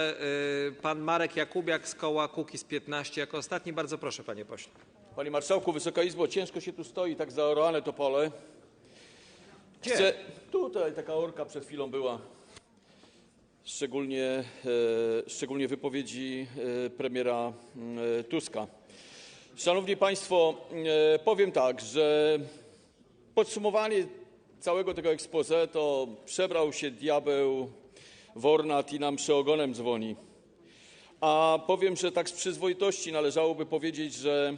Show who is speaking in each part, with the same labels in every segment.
Speaker 1: y, pan Marek Jakubiak z koła Kukiz 15 jako ostatni. Bardzo proszę, panie pośle.
Speaker 2: Panie Marszałku, Wysoka Izbo, ciężko się tu stoi, tak zaorane to pole. Chcę... Tutaj taka orka przed chwilą była. Szczególnie, e, szczególnie wypowiedzi e, premiera e, Tuska. Szanowni Państwo, e, powiem tak, że podsumowanie całego tego expose to przebrał się diabeł w ornat i nam przeogonem dzwoni. A powiem, że tak z przyzwoitości należałoby powiedzieć, że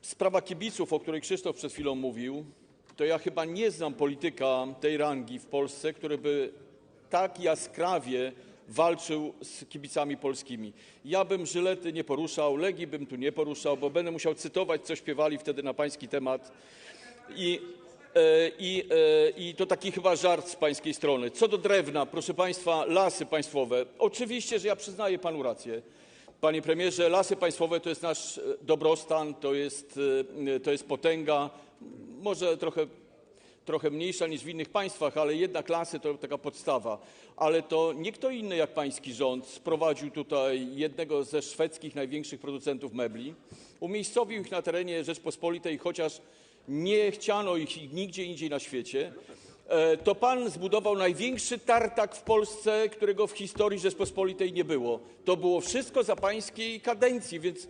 Speaker 2: Sprawa kibiców, o której Krzysztof przed chwilą mówił, to ja chyba nie znam polityka tej rangi w Polsce, który by tak jaskrawie walczył z kibicami polskimi. Ja bym Żylety nie poruszał, Legii bym tu nie poruszał, bo będę musiał cytować, co śpiewali wtedy na pański temat. I, i, e, I to taki chyba żart z pańskiej strony. Co do drewna, proszę państwa, lasy państwowe. Oczywiście, że ja przyznaję panu rację. Panie premierze, lasy państwowe to jest nasz e, dobrostan, e, to jest potęga, może trochę, trochę mniejsza niż w innych państwach, ale jednak lasy to taka podstawa. Ale to nie kto inny jak pański rząd sprowadził tutaj jednego ze szwedzkich największych producentów mebli, umiejscowił ich na terenie Rzeczpospolitej, chociaż nie chciano ich nigdzie indziej na świecie. E, To pan zbudował największy tartak w Polsce, którego w historii Rzeczpospolitej nie było. To było wszystko za pańskiej kadencji, więc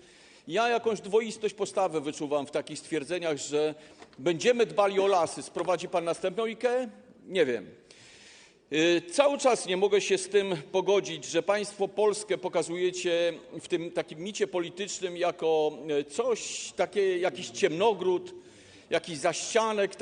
Speaker 2: jakąś dwoistość postawy wyczuwam w takich stwierdzeniach, że będziemy dbali o lasy. Sprowadzi pan następną IKEA? Nie wiem. Y, Cały czas nie mogę się z tym pogodzić, że państwo Polskę pokazujecie w tym takim micie politycznym jako y, coś, takie, jakiś ciemnogród, jakiś zaścianek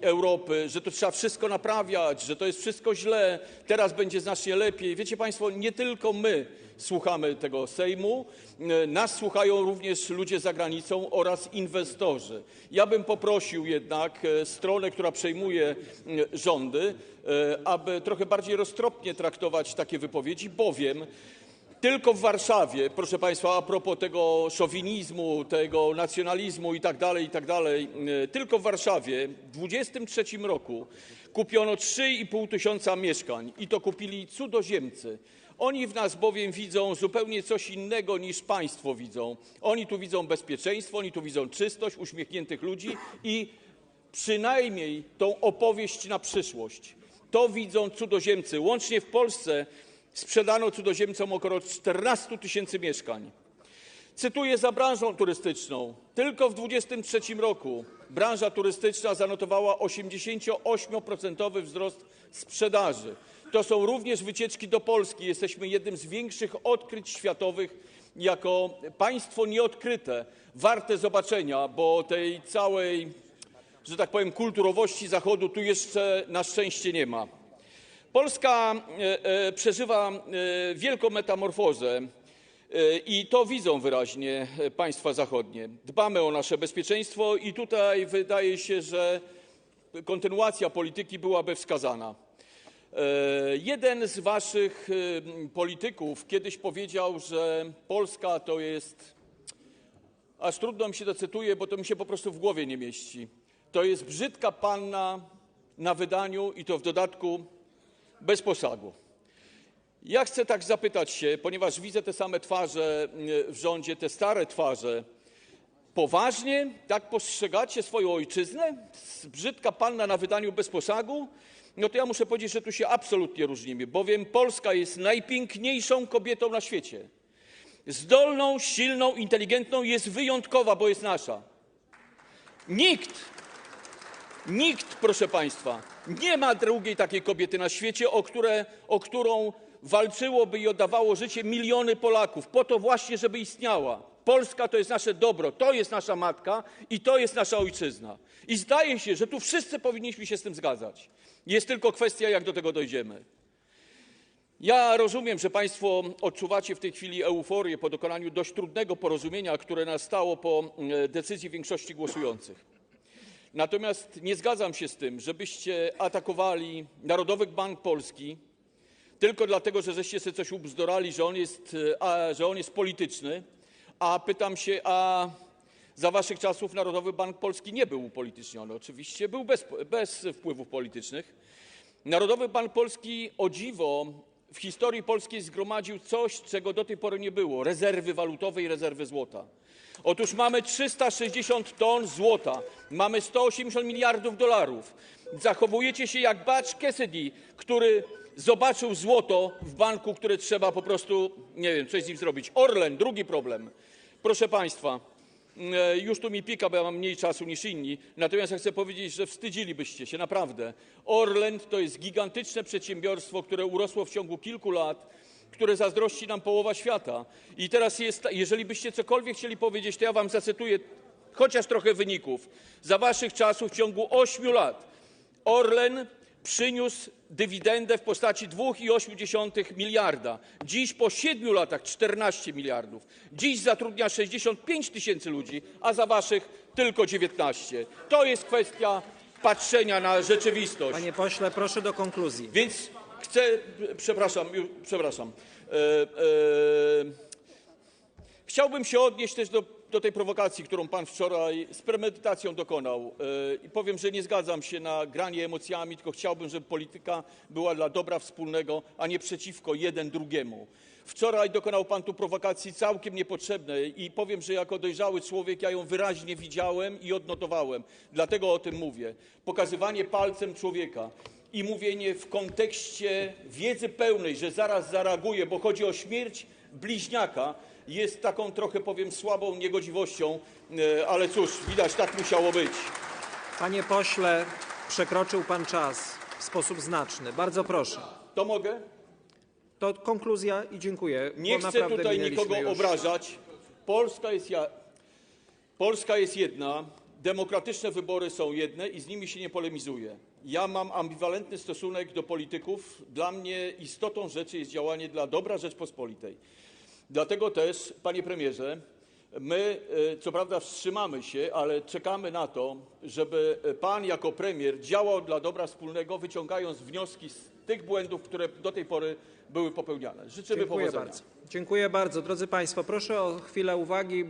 Speaker 2: Europy, że to trzeba wszystko naprawiać, że to jest wszystko źle, teraz będzie znacznie lepiej. Wiecie państwo, nie tylko my słuchamy tego Sejmu, y, nas słuchają również ludzie za granicą oraz inwestorzy. Ja bym poprosił jednak e, stronę, która przejmuje y, rządy, e, aby trochę bardziej roztropnie traktować takie wypowiedzi, bowiem tylko w Warszawie, proszę Państwa, a propos tego szowinizmu, tego nacjonalizmu i tak dalej, i tak e, tylko w Warszawie w 23 roku kupiono 3,5 tysiąca mieszkań i to kupili cudzoziemcy. Oni w nas bowiem widzą zupełnie coś innego niż państwo widzą. Oni tu widzą bezpieczeństwo, oni tu widzą czystość, uśmiechniętych ludzi i przynajmniej tą opowieść na przyszłość. To widzą cudzoziemcy. Łącznie w Polsce sprzedano cudzoziemcom około 14 tysięcy mieszkań. Cytuję za branżą turystyczną. Tylko w 2023 roku branża turystyczna zanotowała 88% wzrost sprzedaży. To są również wycieczki do Polski. Jesteśmy jednym z większych odkryć światowych jako państwo nieodkryte, warte zobaczenia, bo tej całej, że tak powiem, kulturowości Zachodu tu jeszcze na szczęście nie ma. Polska e, e, przeżywa e, wielką metamorfozę i to widzą wyraźnie państwa zachodnie. Dbamy o nasze bezpieczeństwo i tutaj wydaje się, że kontynuacja polityki byłaby wskazana. Jeden z waszych polityków kiedyś powiedział, że Polska to jest aż trudno mi się to bo to mi się po prostu w głowie nie mieści. To jest brzydka panna na wydaniu i to w dodatku bez posagu. Ja chcę tak zapytać się, ponieważ widzę te same twarze y, w rządzie, te stare twarze. Poważnie tak postrzegacie swoją ojczyznę? Brzydka panna na wydaniu bez posagu? No to ja muszę powiedzieć, że tu się absolutnie różnimy, bowiem Polska jest najpiękniejszą kobietą na świecie. Zdolną, silną, inteligentną jest wyjątkowa, bo jest nasza. Nikt, nikt, proszę Państwa, nie ma drugiej takiej kobiety na świecie, o, którą walczyłoby i oddawało życie miliony Polaków, po to właśnie, żeby istniała. Polska to jest nasze dobro, to jest nasza matka i to jest nasza ojczyzna. I zdaje się, że tu wszyscy powinniśmy się z tym zgadzać. Jest tylko kwestia, jak do tego dojdziemy. Ja rozumiem, że Państwo odczuwacie w tej chwili euforię po dokonaniu dość trudnego porozumienia, które nastało po e, decyzji większości głosujących. Natomiast nie zgadzam się z tym, żebyście atakowali Narodowy Bank Polski tylko dlatego, że żeście sobie coś ubzdorali, że on jest, e, polityczny, a pytam się, a za waszych czasów Narodowy Bank Polski nie był upolityczniony. Oczywiście był bez wpływów politycznych. Narodowy Bank Polski o dziwo w historii polskiej zgromadził coś, czego do tej pory nie było rezerwy walutowej, rezerwy złota. Otóż mamy 360 ton złota, mamy 180 miliardów dolarów. Zachowujecie się jak Butch Cassidy, który zobaczył złoto w banku, które trzeba po prostu, nie wiem, coś z nim zrobić. Orlen, drugi problem. Proszę Państwa, już tu mi pika, bo ja mam mniej czasu niż inni, natomiast chcę powiedzieć, że wstydzilibyście się, naprawdę. Orlen to jest gigantyczne przedsiębiorstwo, które urosło w ciągu kilku lat, które zazdrości nam połowa świata. I teraz jest, jeżeli byście cokolwiek chcieli powiedzieć, to ja wam zacytuję chociaż trochę wyników. Za waszych czasów w ciągu 8 lat Orlen przyniósł dywidendę w postaci 2,8 miliarda. Dziś po 7 latach 14 miliardów. Dziś zatrudnia 65 tysięcy ludzi, a za waszych tylko 19. To jest kwestia patrzenia na rzeczywistość.
Speaker 1: Panie pośle, proszę do konkluzji.
Speaker 2: Więc chcę, przepraszam, ju- przepraszam. E, e, chciałbym się odnieść też do, do tej prowokacji, którą pan wczoraj z premedytacją dokonał. E, I powiem, że nie zgadzam się na granie emocjami, tylko chciałbym, żeby polityka była dla dobra wspólnego, a nie przeciwko jeden drugiemu. Wczoraj dokonał pan tu prowokacji całkiem niepotrzebnej i powiem, że jako dojrzały człowiek ja ją wyraźnie widziałem i odnotowałem. Dlatego o tym mówię. Pokazywanie palcem człowieka i mówienie w kontekście wiedzy pełnej, że zaraz zareaguje, bo chodzi o śmierć bliźniaka, jest taką trochę, powiem, słabą niegodziwością, e, ale cóż, widać, tak musiało być.
Speaker 1: Panie pośle, przekroczył pan czas w sposób znaczny. Bardzo proszę.
Speaker 2: To mogę?
Speaker 1: To konkluzja i dziękuję.
Speaker 2: Nie chcę tutaj nikogo
Speaker 1: już.
Speaker 2: obrażać. Polska jest, ja... Polska jest jedna, demokratyczne wybory są jedne i z nimi się nie polemizuje. Ja mam ambiwalentny stosunek do polityków. Dla mnie istotą rzeczy jest działanie dla dobra Rzeczpospolitej. Dlatego też, panie premierze, my e, co prawda wstrzymamy się, ale czekamy na to, żeby e, pan jako premier działał dla dobra wspólnego, wyciągając wnioski z tych błędów, które do tej pory były popełniane. Życzymy
Speaker 1: Dziękuję
Speaker 2: powodzenia.
Speaker 1: bardzo. Dziękuję bardzo. Drodzy Państwo, proszę o chwilę uwagi.